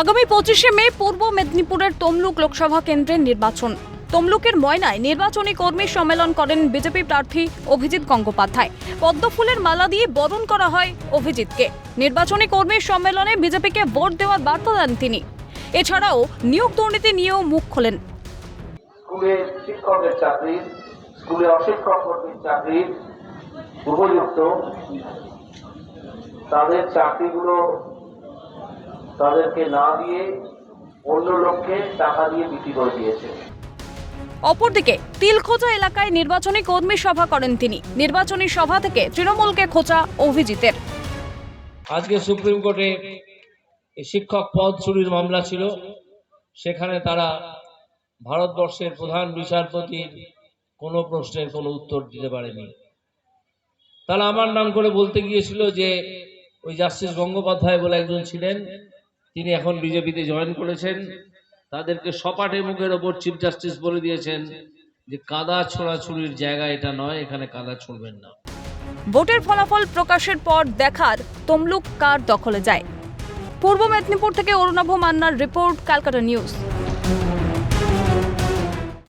আগামী পঁচিশে মে পূর্ব মেদিনীপুরের তমলুক লোকসভা কেন্দ্রের নির্বাচন। তমলুকের ময়নায় নির্বাচনী কর্মী সম্মেলন করেন বিজেপি প্রার্থী অভিজিৎ গঙ্গোপাধ্যায়। পদ্মফুলের মালা দিয়ে বরণ করা হয় অভিজিৎকে। নির্বাচনী কর্মী সম্মেলনে বিজেপিকে ভোট দেওয়ার বার্তা দেন তিনি। এছাড়াও নিয়োগ দুর্নীতি নিয়েও মুখ খোলেন। স্কুলে শিক্ষকের চাকরি, স্কুলে অশিক্ষক কর্মীর চাকরি উপযুক্ত। তাদের চাকরিগুলো তাদেরকে না দিয়ে অন্য লোককে টাকা দিয়ে বিক্রি করে দিয়েছে। অপরদিকে তিলখোঁচা এলাকায় নির্বাচনী কর্মী সভা করেন তিনি। নির্বাচনী সভা থেকে তৃণমূলকে খোঁচা অভিজিতের। আজকে সুপ্রিম কোর্টে শিক্ষক পদ চুরির মামলা ছিল। সেখানে তারা ভারতবর্ষের প্রধান বিচারপতির কোনো প্রশ্নের কোনো উত্তর দিতে পারেনি। তারা আমার নাম করে বলতে গিয়েছিল যে ওই জাস্টিস গঙ্গোপাধ্যায় বলে একজন ছিলেন। তিনি এখন বিজেপিতে জয়েন করেছেন। তাদেরকে সপাটে মুখের ওপর চিফ জাস্টিস বলে দিয়েছেন যে, কাদা ছোড়াছুরির জায়গা এটা নয়, এখানে কাদা ছুড়বেন না। ভোটের ফলাফল প্রকাশের পর দেখার তমলুক কার দখলে যায়? পূর্ব মেদিনীপুর থেকে অরুণাভ মান্নার রিপোর্ট, ক্যালকাটা নিউজ।